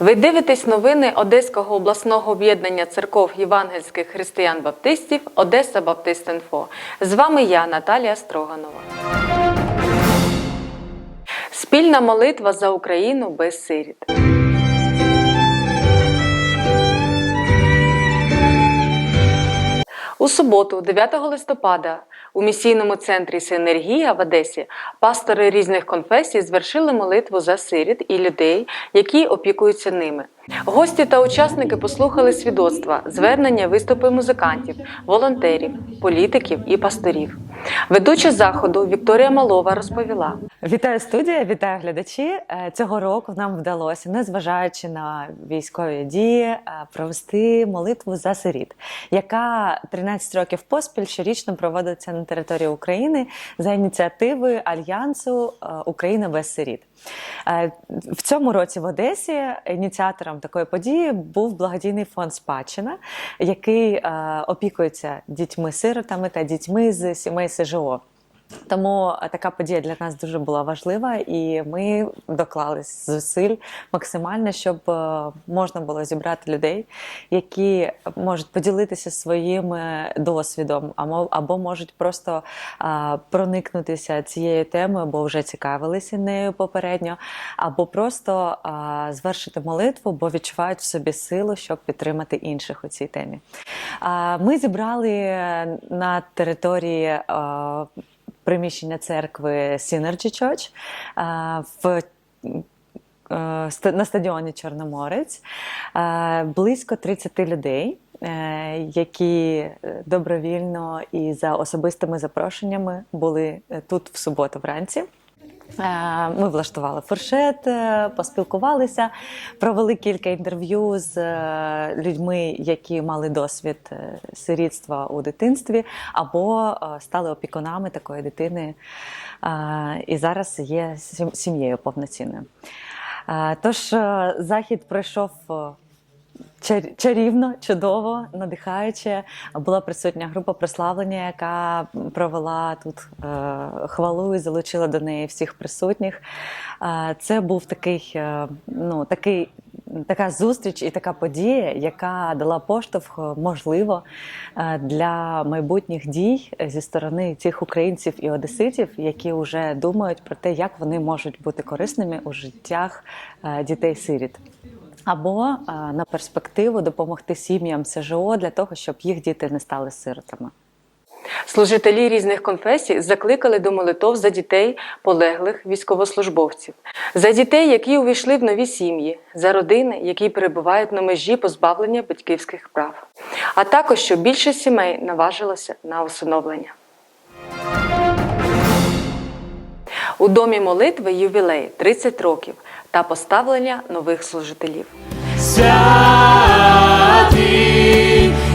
Ви дивитесь новини Одеського обласного об'єднання церков євангельських християн-баптистів Одеса Баптист.Інфо. З вами я, Наталія Строганова. Спільна молитва за Україну без сиріт. У суботу, 9 листопада, у місійному центрі Синергія в Одесі пастори різних конфесій звершили молитву за сиріт і людей, які опікуються ними. Гості та учасники послухали свідоцтва, звернення, виступи музикантів, волонтерів, політиків і пасторів. Ведуча заходу Вікторія Малова розповіла. Вітаю студія, вітаю глядачі. Е, Цього року нам вдалося, незважаючи на військові дії, е, провести молитву за сиріт, яка 13 років поспіль щорічно проводиться на території України за ініціативи Альянсу е, Україна без сиріт. В цьому році в Одесі ініціатором такої події був благодійний фонд Спадщина, який опікується дітьми-сиротами та дітьми з сімей СЖО. Тому е, така подія для нас дуже була важлива, і ми доклали зусиль максимально, щоб е, можна було зібрати людей, які можуть поділитися своїм е, досвідом, або, можуть просто проникнутися цією темою, бо вже цікавилися нею попередньо, або просто звершити молитву, бо відчувають в собі силу, щоб підтримати інших у цій темі. Ми зібрали на території. Приміщення церкви Synergy Church е, в е, на стадіоні Чорноморець е, близько 30 людей. Які добровільно і за особистими запрошеннями були тут в суботу вранці. Е, Ми влаштували фуршет, е, поспілкувалися, провели кілька інтерв'ю з е, людьми, які мали досвід сирітства у дитинстві, або стали опікунами такої дитини і зараз є сім'єю повноцінною. Тож захід пройшов. Чар- Чарівно, чудово, надихаюче. Була присутня група прославлення, яка провела тут е, хвалу і залучила до неї всіх присутніх. Е, це був такий, е, ну, такий, така зустріч і така подія, яка дала поштовх, можливо, для майбутніх дій зі сторони цих українців і одеситів, які вже думають про те, як вони можуть бути корисними у життях дітей-сиріт або е, на перспективу допомогти сім'ям СЖО для того, щоб їх діти не стали сиротами. Служителі різних конфесій закликали до молитов за дітей полеглих військовослужбовців, за дітей, які увійшли в нові сім'ї, за родини, які перебувають на межі позбавлення батьківських прав, а також щоб більше сімей наважилося на усиновлення. У домі молитви ювілей 30 років та поставлення нових служителів. Святий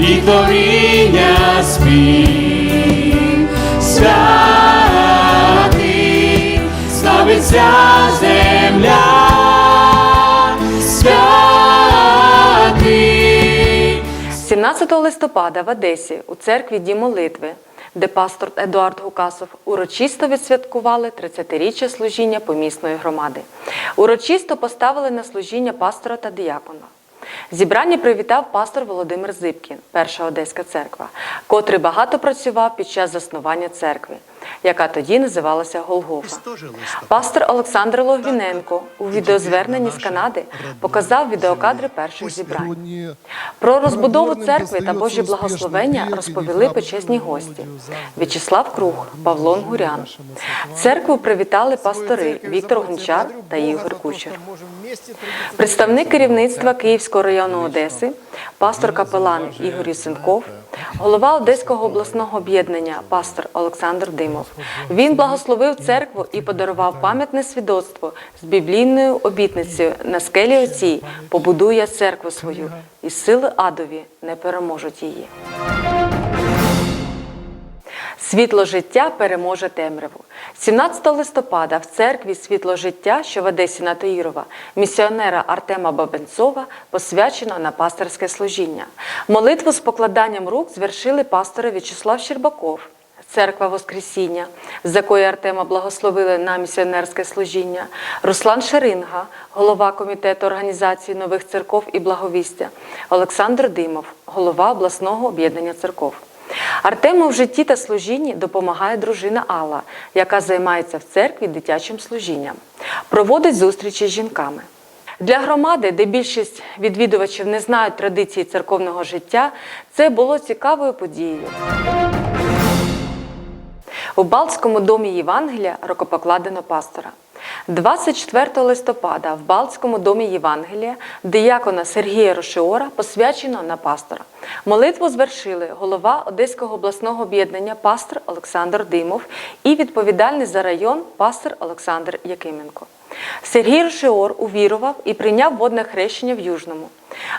і творіння спів, святий, славиться земля, святий. 17 листопада в Одесі у церкві Дім молитви, де пастор Едуард Гукасов урочисто відсвяткували 30-річчя служіння помісної громади. Урочисто поставили на служіння пастора та діякона. Зібрання привітав пастор Володимир Зибкін, перша одеська церква, котрий багато працював під час заснування церкви, яка тоді називалася Голгофа. Пастор Олександр Логвіненко у відеозверненні з Канади показав відеокадри перших зібрань. Про розбудову церкви та Божі благословення розповіли почесні гості В'ячеслав Круг, Павло Гурян. Церкву привітали пастори Віктор Гончар та Ігор Кучер. Представник керівництва Київського району Одеси, пастор капелан Ігор Юсенков, голова Одеського обласного об'єднання пастор Олександр Димов. Він благословив церкву і подарував пам'ятне свідоцтво з біблійною обітницею на скелі оцій побудую я церкву свою, і сили адові не переможуть її. Світло життя переможе темряву. 17 листопада в церкві Світло життя, що в Одесі на Таїрова, місіонера Артема Бабенцова посвячено на пасторське служіння. Молитву з покладанням рук звершили пастори В'ячеслав Щербаков, Церква Воскресіння, з якої Артема благословили на місіонерське служіння, Руслан Шеринга, голова комітету організації нових церков і благовістя, Олександр Димов, голова обласного об'єднання церков. Артему в житті та служінні допомагає дружина Алла, яка займається в церкві дитячим служінням, проводить зустрічі з жінками. Для громади, де більшість відвідувачів не знають традиції церковного життя, це було цікавою подією. У Балтському домі Євангелія рукопокладено пастора. 24 листопада в Балтському домі Євангелія диякона Сергія Рошиора посвячено на пастора. Молитву звершили голова Одеського обласного об'єднання пастор Олександр Димов і відповідальний за район пастор Олександр Якименко. Сергій Рошеор увірував і прийняв водне хрещення в Южному.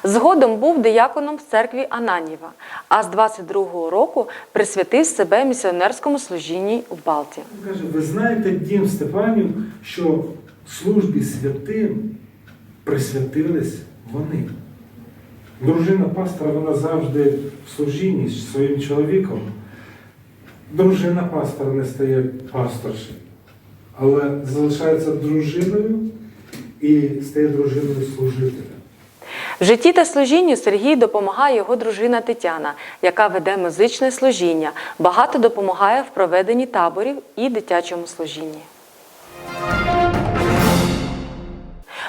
Згодом був дияконом в церкві Ананіва, а з 22-го року присвятив себе місіонерському служінні в Балті. Каже, ви знаєте, дім Стефанів, що службі святим присвятились вони. Дружина пастора, вона завжди в служінні з своїм чоловіком. Дружина пастора не стає пасторшою, але залишається дружиною і стає дружиною служителя. В житті та служінню Сергій допомагає його дружина Тетяна, яка веде музичне служіння, багато допомагає в проведенні таборів і дитячому служінні.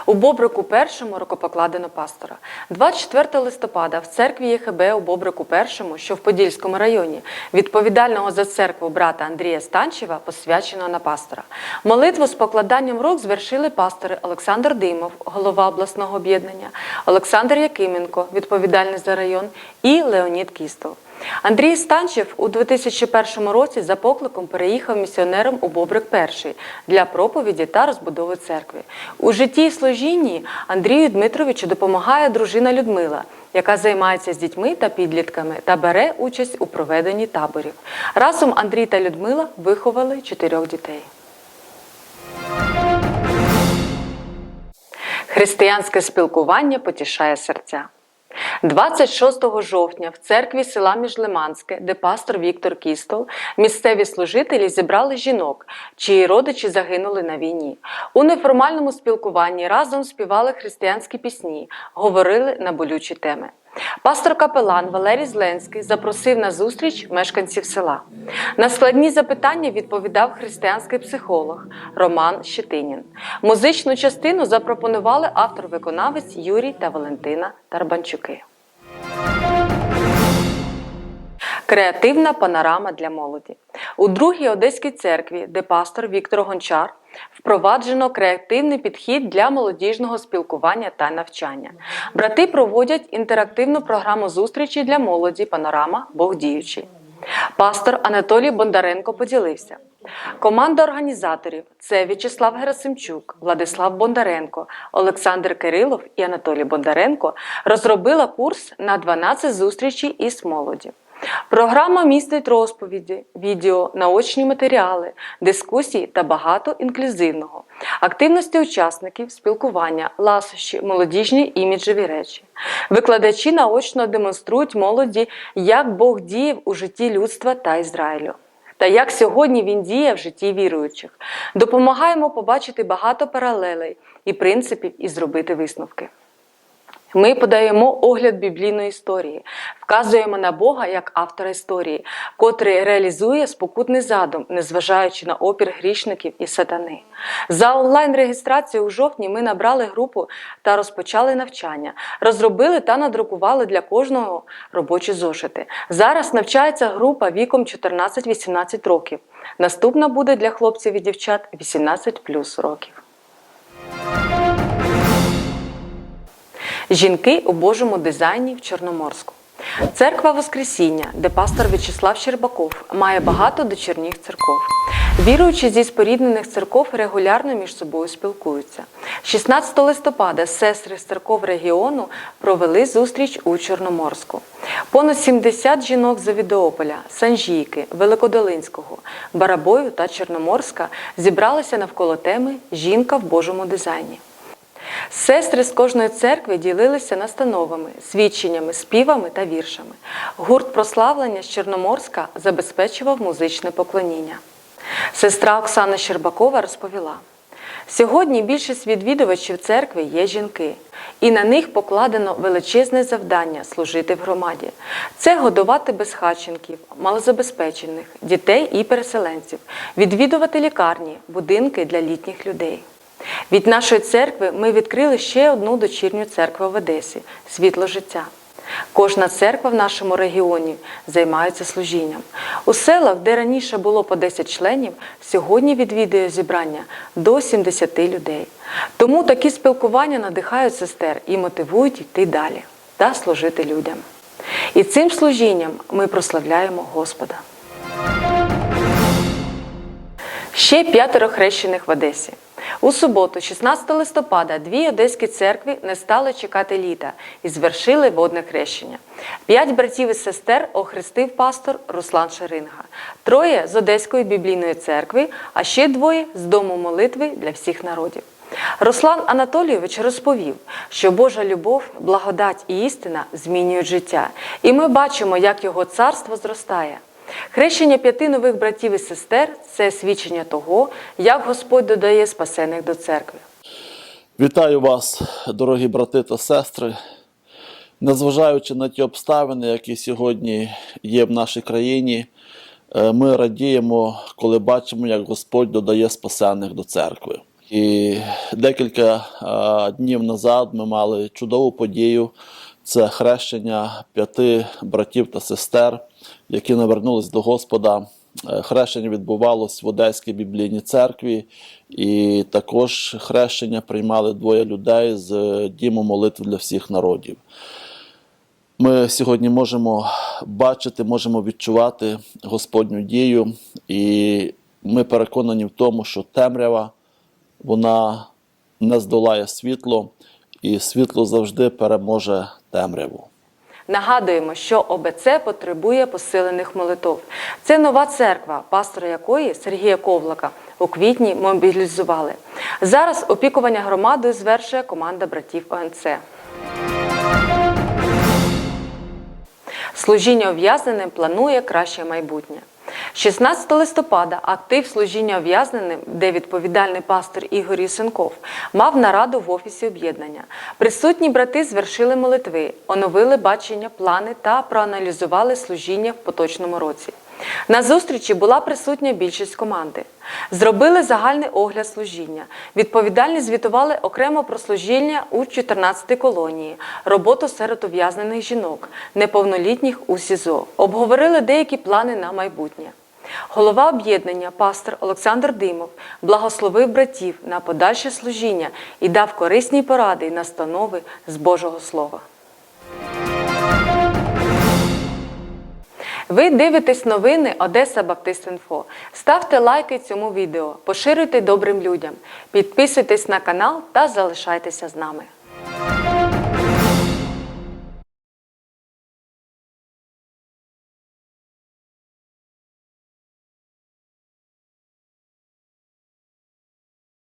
У Бобрику першому рукопокладено пастора. 24 листопада в церкві ЄХБ у Бобрику першому, що в Подільському районі, відповідального за церкву брата Андрія Станчева посвячено на пастора. Молитву з покладанням рук звершили пастори Олександр Димов, голова обласного об'єднання, Олександр Якименко, відповідальний за район, і Леонід Кістов. Андрій Станчев у 2001 році за покликом переїхав місіонером у Бобрик Перший для проповіді та розбудови церкви. У житті і служінні Андрію Дмитровичу допомагає дружина Людмила, яка займається з дітьми та підлітками та бере участь у проведенні таборів. Разом Андрій та Людмила виховали чотирьох дітей. Християнське спілкування потішає серця. 26 жовтня в церкві села Міжлиманське, де пастор Віктор Кістол, місцеві служителі зібрали жінок, чиї родичі загинули на війні. У неформальному спілкуванні разом співали християнські пісні, говорили на болючі теми. Пастор капелан Валерій Зленський запросив на зустріч мешканців села. На складні запитання відповідав християнський психолог Роман Щетинін. Музичну частину запропонували автор-виконавець Юрій та Валентина Тарбанчуки. Креативна панорама для молоді. У другій одеській церкві, де пастор Віктор Гончар, впроваджено креативний підхід для молодіжного спілкування та навчання. Брати проводять інтерактивну програму зустрічі для молоді Панорама Бог діючий. Пастор Анатолій Бондаренко поділився. Команда організаторів це В'ячеслав Герасимчук, Владислав Бондаренко, Олександр Кирилов і Анатолій Бондаренко розробила курс на 12 зустрічей із молоді. Програма містить розповіді, відео, наочні матеріали, дискусії та багато інклюзивного, активності учасників, спілкування, ласощі, молодіжні іміджеві речі. Викладачі наочно демонструють молоді, як Бог діяв у житті людства та Ізраїлю. Та як сьогодні він діє в житті віруючих, допомагаємо побачити багато паралелей і принципів і зробити висновки. Ми подаємо огляд біблійної історії, вказуємо на Бога як автора історії, котрий реалізує спокутний задум, незважаючи на опір грішників і сатани. За онлайн-реєстрацією у жовтні ми набрали групу та розпочали навчання, розробили та надрукували для кожного робочі зошити. Зараз навчається група віком 14-18 років. Наступна буде для хлопців і дівчат 18 плюс років. Жінки у Божому дизайні в Чорноморську. Церква Воскресіння, де пастор В'ячеслав Щербаков має багато дочірніх церков. Віруючі зі споріднених церков регулярно між собою спілкуються. 16 листопада сестри з церков регіону провели зустріч у Чорноморську. Понад 70 жінок з Авідополя, Санжійки, Великодолинського, Барабою та Чорноморська зібралися навколо теми Жінка в Божому дизайні. Сестри з кожної церкви ділилися настановами, свідченнями, співами та віршами. Гурт прославлення з Чорноморська забезпечував музичне поклоніння. Сестра Оксана Щербакова розповіла: сьогодні більшість відвідувачів церкви є жінки, і на них покладено величезне завдання служити в громаді. Це годувати безхатченків, малозабезпечених, дітей і переселенців, відвідувати лікарні, будинки для літніх людей. Від нашої церкви ми відкрили ще одну дочірню церкву в Одесі світло життя. Кожна церква в нашому регіоні займається служінням. У селах, де раніше було по 10 членів, сьогодні відвідує зібрання до 70 людей. Тому такі спілкування надихають сестер і мотивують йти далі та служити людям. І цим служінням ми прославляємо Господа. Ще п'ятеро хрещених в Одесі. У суботу, 16 листопада, дві одеські церкви не стали чекати літа і звершили водне хрещення. П'ять братів і сестер охрестив пастор Руслан Шеринга, троє з Одеської біблійної церкви, а ще двоє з дому молитви для всіх народів. Руслан Анатолійович розповів, що Божа любов, благодать і істина змінюють життя, і ми бачимо, як його царство зростає. Хрещення п'яти нових братів і сестер це свідчення того, як Господь додає спасених до церкви. Вітаю вас, дорогі брати та сестри. Незважаючи на ті обставини, які сьогодні є в нашій країні, е, ми радіємо, коли бачимо, як Господь додає спасених до церкви. І декілька е, днів назад ми мали чудову подію. Це хрещення п'яти братів та сестер, які навернулись до Господа. Е, Хрещення відбувалось в Одеській біблійній церкві, і також хрещення приймали двоє людей з е, діму молитви для всіх народів. Ми сьогодні можемо бачити, можемо відчувати Господню дію, і ми переконані в тому, що темрява вона не здолає світло, і світло завжди переможе темряву. Нагадуємо, що ОБЦ потребує посилених молитов. Це нова церква, пастора якої Сергія Ковлака у квітні мобілізували. Зараз опікування громадою звершує команда братів ОНЦ. Служіння ув'язненим планує краще майбутнє. 16 листопада актив служіння ув'язненим, де відповідальний пастор Ігор Єсенков, мав нараду в офісі об'єднання. Присутні брати звершили молитви, оновили бачення, плани та проаналізували служіння в поточному році. На зустрічі була присутня більшість команди. Зробили загальний огляд служіння. Відповідальні звітували окремо про служіння у 14 колонії, роботу серед ув'язнених жінок, неповнолітніх у СІЗО. Обговорили деякі плани на майбутнє. Голова об'єднання, пастор Олександр Димов, благословив братів на подальше служіння і дав корисні поради і настанови з Божого Слова. Ви дивитесь новини Одеса Баптист Інфо. Ставте лайки цьому відео, поширюйте добрим людям, підписуйтесь на канал та залишайтеся з нами.